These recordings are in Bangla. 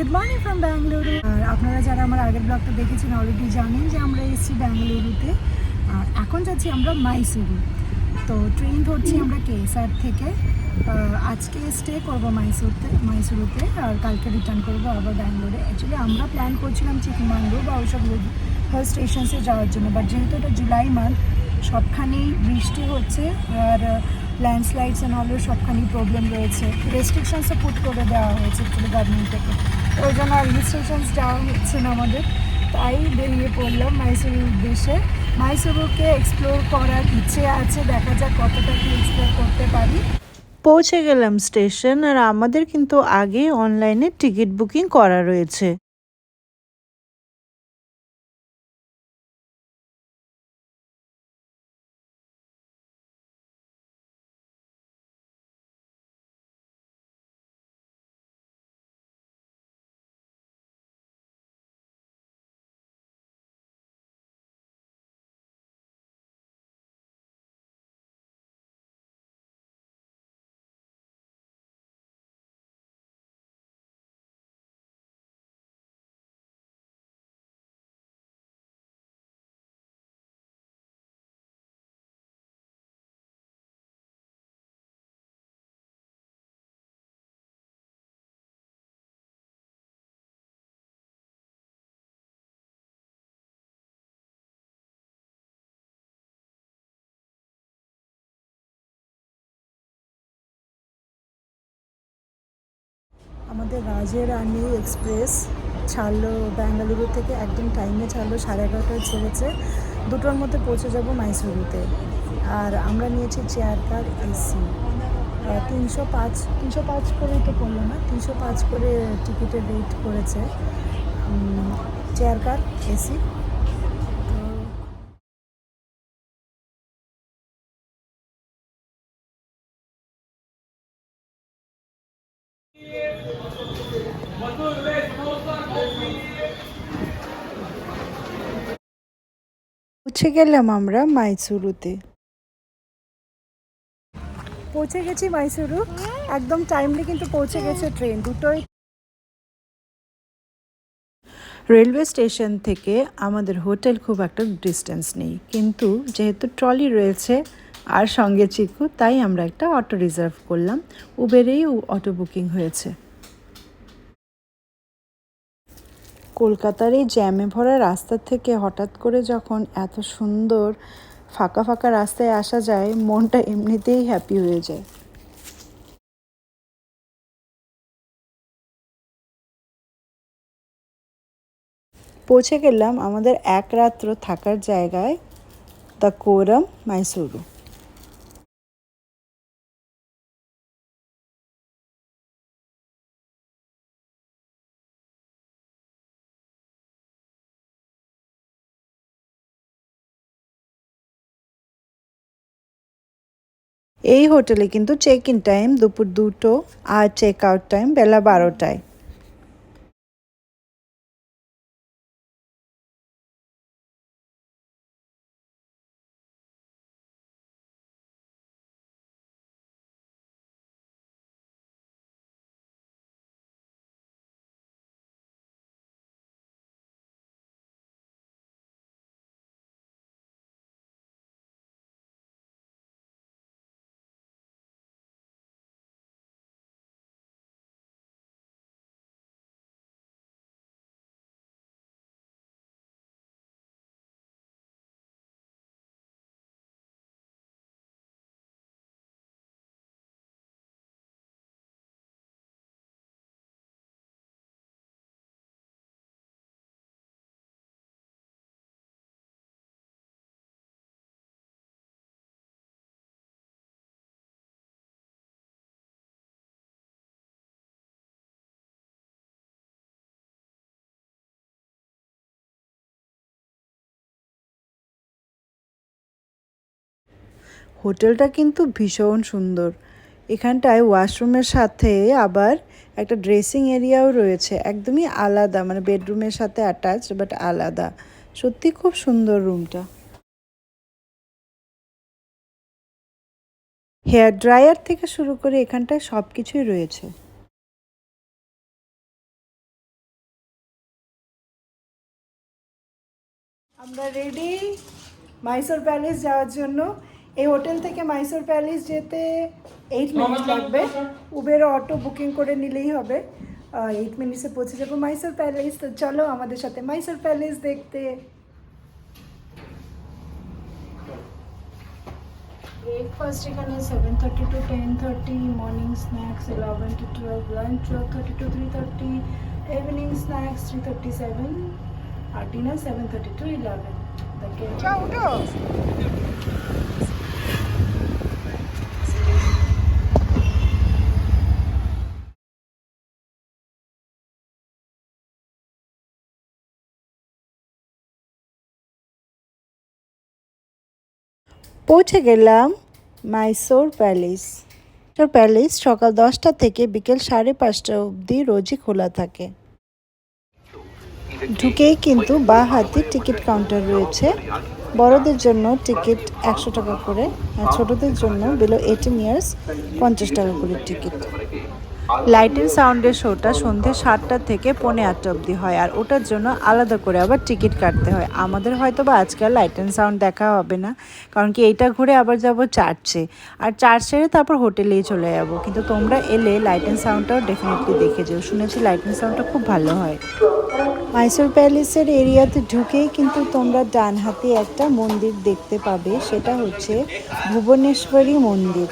গুড মর্নিং ফ্রম ব্যাঙ্গালুরু আর আপনারা যারা আমার আগের ব্লগটা দেখেছেন অলরেডি জানেন যে আমরা এসেছি ব্যাঙ্গালুরুতে আর এখন যাচ্ছি আমরা মাইসুরু তো ট্রেন ধরছি আমরা কেএসআর থেকে। আজকে স্টে করব মাইসুরতে মাইসুরুতে আর কালকে রিটার্ন করব আবার ব্যাঙ্গালোরে অ্যাকচুয়ালি আমরা প্ল্যান করছিলাম চিকমাঙ্গু বা ওইসব হিল স্টেশনসে যাওয়ার জন্য। বাট যেহেতু এটা জুলাই মান্থ সবখানেই বৃষ্টি হচ্ছে আর ল্যান্ডস্লাইডস অ্যান্ড হলেও সবখানেই প্রবলেম রয়েছে। রেস্ট্রিকশনসও পুট করে দেওয়া হয়েছে গভর্নমেন্ট থেকে। ওই জন্য হিল স্টেশনস যাওয়া হচ্ছে না আমাদের। তাই বেরিয়ে পড়লাম মাইসুরের উদ্দেশ্যে। মাইসুরুকে এক্সপ্লোর করার ইচ্ছে আছে, দেখা যাক কতটা কি এক্সপ্লোর করতে পারি। পৌঁছে গেলাম স্টেশন আর আমাদের কিন্তু আগে অনলাইনে টিকিট বুকিং করা রয়েছে। আমাদের রাজের রানী এক্সপ্রেস ছাড়লো বেঙ্গালুরু থেকে একদম টাইমে ছাড়লো, সাড়ে এগারোটায় ছেড়েছে। দুটোর মধ্যে পৌঁছে যাব মাইসুরুতে। আর আমরা নিয়েছি চেয়ার কার এসি তিনশো পাঁচ তিনশো পাঁচ করেই তো পড়ল না, তিনশো পাঁচ করে টিকিটের রেট করেছে। চেয়ার কার এসি পৌঁছে গেলাম আমরা মাইসুরুতে। পৌঁছে গেছি মাইসুরু। একদম টাইমলি কিন্তু পৌঁছে গেছে ট্রেন দুটোই। রেলওয়ে স্টেশন থেকে আমাদের হোটেল খুব একটা ডিস্টেন্স নেই। কিন্তু যেহেতু ট্রলি রয়েছে আর সঙ্গে চিকু, তাই আমরা একটা অটো রিজার্ভ করলাম। উবেরেই অটো বুকিং হয়েছে। কলকাতার এই জ্যামে ভরা রাস্তা থেকে হঠাৎ করে যখন এত সুন্দর ফাঁকা ফাঁকা রাস্তায় আসা যায়, মনটা এমনিতেই হ্যাপি হয়ে যায়। পৌঁছে গেলাম আমাদের এক রাত্র থাকার জায়গায় দ্য কোরম মাইসুরু এই হোটেলে কিন্তু চেক ইন টাইম দুপুর দুটো আর চেক আউট টাইম বেলা বারোটায়। হোটেলটা কিন্তু ভীষণ সুন্দর। এখানটায় ওয়াশরুমের সাথে আবার একটা ড্রেসিং এরিয়াও রয়েছে, একদমই আলাদা মানে বেডরুমের সাথে অ্যাটাচ বাট আলাদা। সত্যি খুব সুন্দর রুমটা। হেয়ার ড্রায়ার থেকে শুরু করে এখানটায় সব কিছুই রয়েছে। আমরা রেডি মাইসোর প্যালেস যাওয়ার জন্য। এই হোটেল থেকে মাইসোর প্যালেস যেতে এইট মিনিট লাগবে। উবের অটো বুকিং করে নিলেই হবে। এইট মিনিটসে পৌঁছে যাব মাইসোর প্যালেস তো চলো আমাদের সাথে মাইসোর প্যালেস দেখতে। ব্রেকফাস্ট এখানে seven thirty to ten thirty morning snacks eleven to twelve lunch twelve thirty to three thirty evening snacks three thirty seven R dinner seven thirty to eleven পৌঁছে গেলাম মাইসোর প্যালেস। প্যালেস সকাল দশটা থেকে বিকেল সাড়ে পাঁচটা অবধি রোজই খোলা থাকে। ঢুকেই কিন্তু বা হাতে টিকিট কাউন্টার রয়েছে। বড়দের জন্য টিকিট একশো টাকা করে আর ছোটদের জন্য বিলো এইটিন ইয়ার্স পঞ্চাশ টাকা করে টিকিট। লাইট সাউন্ডের শোটা সন্ধ্যে সাতটা থেকে পৌনে আটটা অবধি হয়, আর ওটার জন্য আলাদা করে আবার টিকিট কাটতে হয়। আমাদের হয়তো বা আজকাল লাইট অ্যান্ড সাউন্ড দেখা হবে না, কারণ কি এইটা ঘুরে আবার যাব চার্চে, আর চার্চ ছেড়ে তারপর হোটেলেই চলে যাব। কিন্তু তোমরা এলে লাইট অ্যান্ড সাউন্ডটাও ডেফিনেটলি দেখে যেও। শুনেছি লাইট সাউন্ডটা খুব ভালো হয়। মাইসোর প্যালেসের এরিয়াতে ঢুকেই কিন্তু তোমরা ডান হাতে একটা মন্দির দেখতে পাবে, সেটা হচ্ছে ভুবনেশ্বরী মন্দির।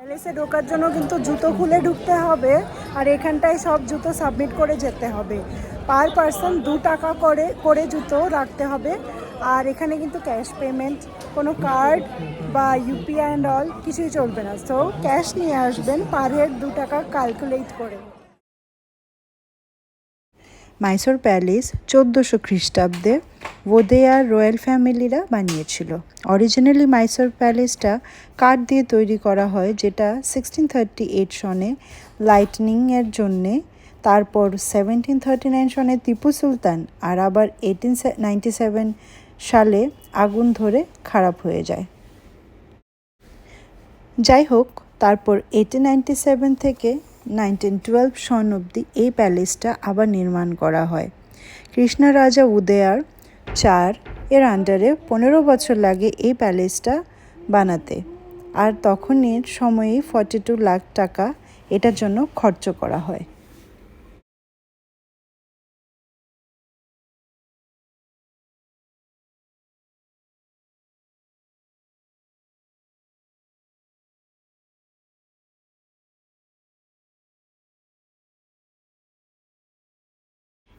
প্যালেসে ঢোকার জন্য কিন্তু জুতো খুলে ঢুকতে হবে আর এখানটায় সব জুতো সাবমিট করে যেতে হবে। পার পার্সন দু টাকা করে করে জুতো রাখতে হবে। আর এখানে কিন্তু ক্যাশ পেমেন্ট, কোনো কার্ড বা U P I and all কিছুই চলবে না। সো ক্যাশ নিয়ে আসবেন, পার হেড দু টাকা ক্যালকুলেট করে। মাইসোর প্যালেস চোদ্দোশো খ্রিস্টাব্দে ওদেয়ার রয়্যাল ফ্যামিলিরা বানিয়েছিল। অরিজিনালি মাইসোর প্যালেসটা কাঠ দিয়ে তৈরি করা হয়, যেটা সিক্সটিন থার্টি এইট সনে লাইটনিংয়ের জন্যে, তারপর সেভেন্টিন থার্টি নাইন সনে টিপু সুলতান আর আবার এইটিন নাইনটি সেভেন সালে আগুন ধরে খারাপ হয়ে যায়। যাই হোক, তারপর এইটিন নাইনটি সেভেন থেকে নাইনটিন টুয়েলভ সন অবধি এই প্যালেসটা আবার নির্মাণ করা হয়। কৃষ্ণ রাজা উদয়ার চার, এর আন্ডারে পনেরো বছর লাগে এই প্যালেসটা বানাতে। আর তখনের সময়ে ফর্টি টু লাখ টাকা এটার জন্য খরচ করা হয়।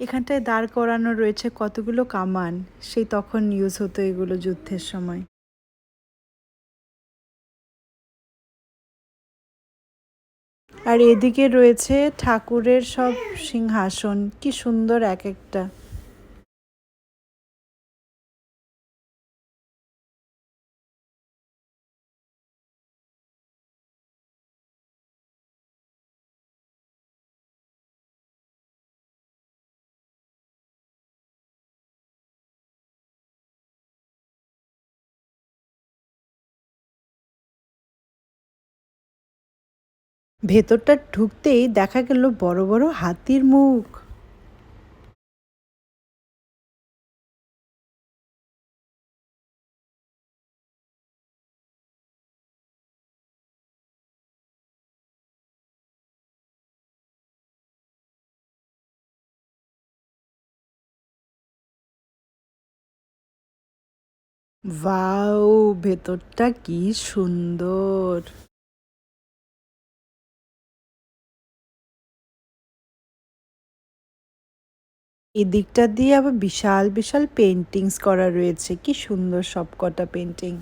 এখানটায় দাঁড় করানো রয়েছে কতগুলো কামান? সেই তখন ইউজ হতো এগুলো যুদ্ধের সময়। আর এদিকে রয়েছে ঠাকুরের সব সিংহাসন। কি সুন্দর এক একটা। ভেতরটা ঢুকতেই দেখা গেল বড় বড় হাতির মুখ। ভেতরটা কি সুন্দর। এদিকটা দিয়ে আবার বিশাল বিশাল পেন্টিংস করা রয়েছে। কি সুন্দর সবকটা পেন্টিং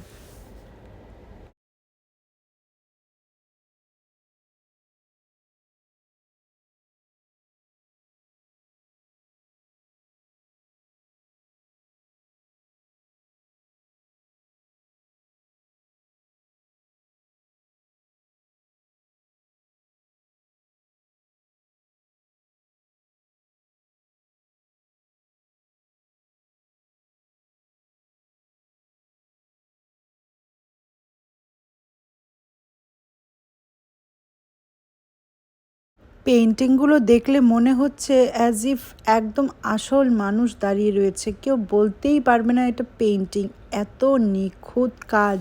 পেন্টিংগুলো দেখলে মনে হচ্ছে অ্যাজ ইফ একদম আসল মানুষ দাঁড়িয়ে রয়েছে। কেউ বলতেই পারবে না এটা পেন্টিং এত নিখুঁত কাজ।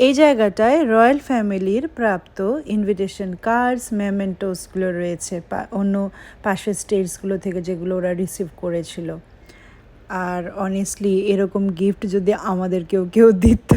এই জায়গাটায় রয়্যাল ফ্যামিলির প্রাপ্ত ইনভিটেশন কার্ডস মেমেন্টোসগুলো রয়েছে অন্য পাশের স্টেটসগুলো থেকে যেগুলো ওরা রিসিভ করেছিল। আর অনেস্টলি এরকম গিফট যদি আমাদের কেউ কেউ দিত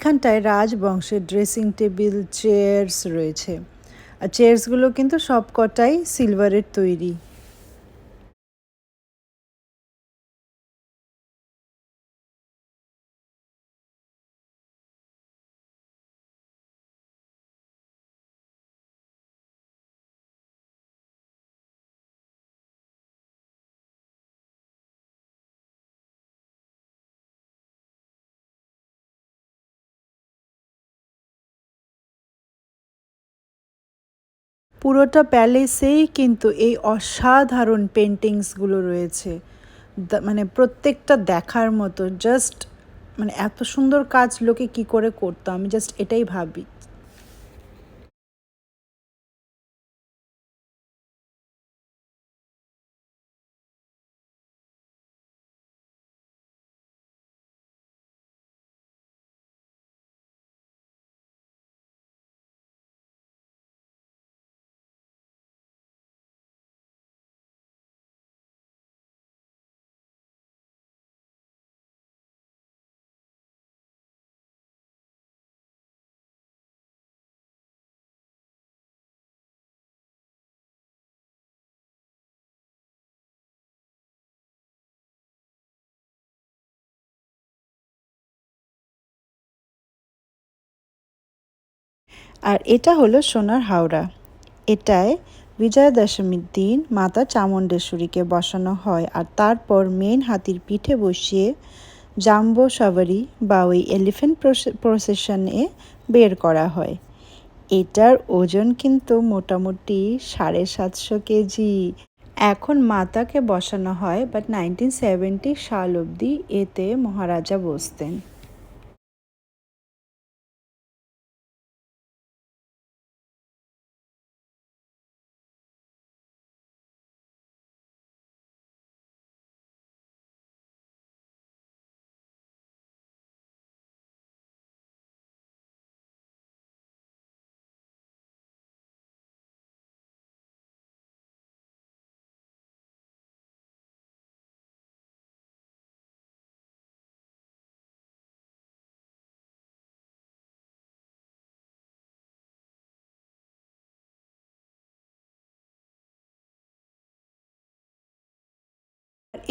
এখানটায় রাজবংশের ড্রেসিং টেবিল চেয়ার্স রয়েছে। আর চেয়ার্সগুলো কিন্তু সবকটাই সিলভারের তৈরি। পুরোটা প্যালেসেই কিন্তু এই অসাধারণ পেন্টিংসগুলো রয়েছে। মানে প্রত্যেকটা দেখার মতো জাস্ট মানে এত সুন্দর কাজ লোকে কি করে করতো, আমি জাস্ট এটাই ভাবি। আর এটা হলো সোনার হাওড়া। এটায় বিজয়া দশমীর দিন মাতা চামুণ্ডেশ্বরীকে বসানো হয় আর তারপর মেন হাতির পিঠে বসিয়ে জাম্বো সাভারি বা ওই এলিফ্যান্ট প্রসেশনে বের করা হয়। এটার ওজন কিন্তু মোটামুটি সাড়ে সাতশো কেজি। এখন মাতাকে বসানো হয় বাট নাইনটিন সেভেন্টি সাল অবধি এতে মহারাজা বসতেন।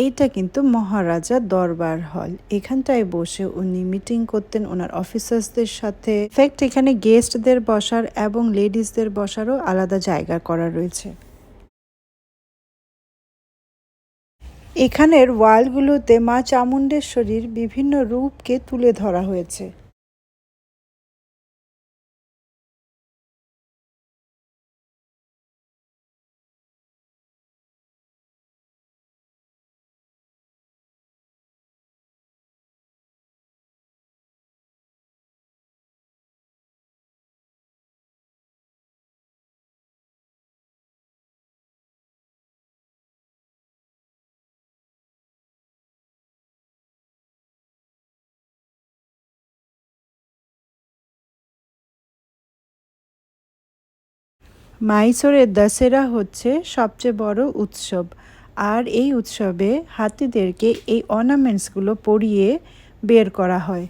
এইটা কিন্তু মহারাজা দরবার হল। এখানটায় বসে উনি মিটিং করতেন ওনার অফিসার্সদের সাথে। ফ্যাক্ট এখানে গেস্টদের বসার এবং লেডিসদের বসারও আলাদা জায়গা করা রয়েছে। এখানের ওয়ালগুলোতে মা চামুণ্ডেশ্বরীর বিভিন্ন রূপকে তুলে ধরা হয়েছে। মাইসোরের দশেরা হচ্ছে সবচেয়ে বড় উৎসব। আর এই উৎসবে হাতিদেরকে এই অর্নামেন্টসগুলো পরিয়ে বের করা হয়।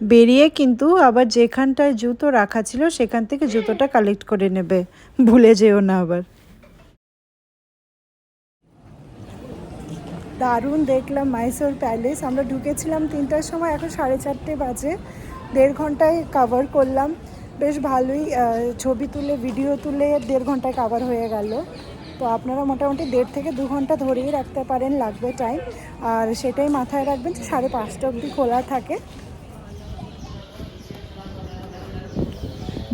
বেরিয়ে কিন্তু আবার যেখানটায় জুতো রাখা ছিল, সেখান থেকে জুতোটা কালেক্ট করে নেবে। ভুলে যেও না আবার। দারুণ দেখলাম মাইসোর প্যালেস আমরা ঢুকেছিলাম তিনটার সময়, এখন সাড়ে চারটে বাজে। দেড় ঘন্টায় কাভার করলাম। বেশ ভালোই ছবি তুলে ভিডিও তুলে দেড় ঘন্টায় কাভার হয়ে গেল। তো আপনারা মোটামুটি দেড় থেকে দু ঘণ্টা ধরেই রাখতে পারেন, লাগবে টাইম আর সেটাই মাথায় রাখবেন যে সাড়ে পাঁচটা অবধি খোলা থাকে।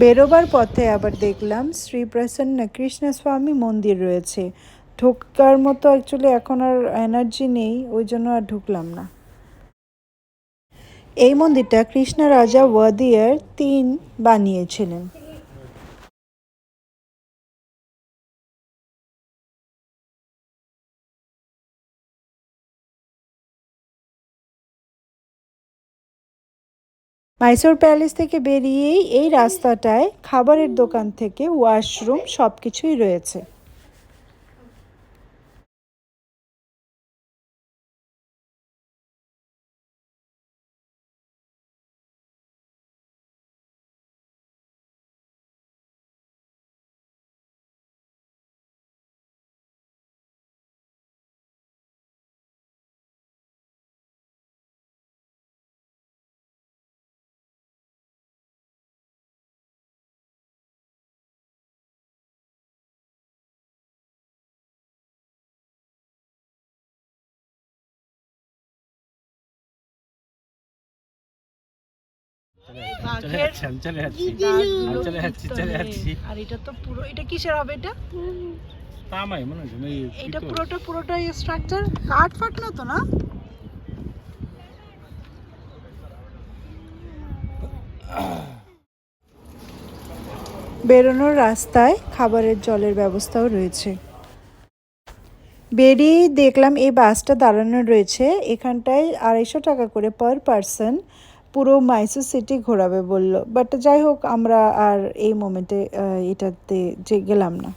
বেরোবার পথে আবার দেখলাম শ্রী প্রসন্ন কৃষ্ণস্বামী মন্দির রয়েছে। ঢোকার মতো অ্যাকচুয়ালি এখন আর এনার্জি নেই, ওই জন্য আর ঢুকলাম না। এই মন্দিরটা কৃষ্ণ রাজা ওয়াদিয়ার তিন বানিয়েছিলেন। মাইসোর প্যালেস থেকে বেরিয়েই এই রাস্তাটায় খাবারের দোকান থেকে ওয়াশরুম সব কিছুই রয়েছে। চলে যাচ্ছি আমি চলে যাচ্ছি। আমি চলে যাচ্ছি চলে যাচ্ছি। আর এটা তো পুরো এটা কিসের হবে এটা? তামাই মনে হচ্ছে এটা পুরোটা পুরোটা স্ট্রাকচার কাঠ ফাট না তো না? বেরোনোর রাস্তায় খাবারের জলের ব্যবস্থাও রয়েছে। বেরিয়ে দেখলাম এই বাসটা দাঁড়ানো রয়েছে। এখানটায় আড়াইশো টাকা করে পার পারসন পুরো মাইসুর সিটি ঘোরাবে বলল। বাট যাই হোক, আমরা আর এই মোমেন্টে এটাতে যে গেলাম না।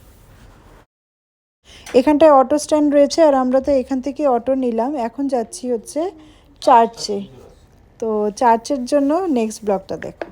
এখানটায় অটো স্ট্যান্ড রয়েছে আর আমরা তো এখান থেকে অটো নিলাম। এখন যাচ্ছি হচ্ছে চার্চে তো চার্চের জন্য নেক্সট ব্লকটা দেখো।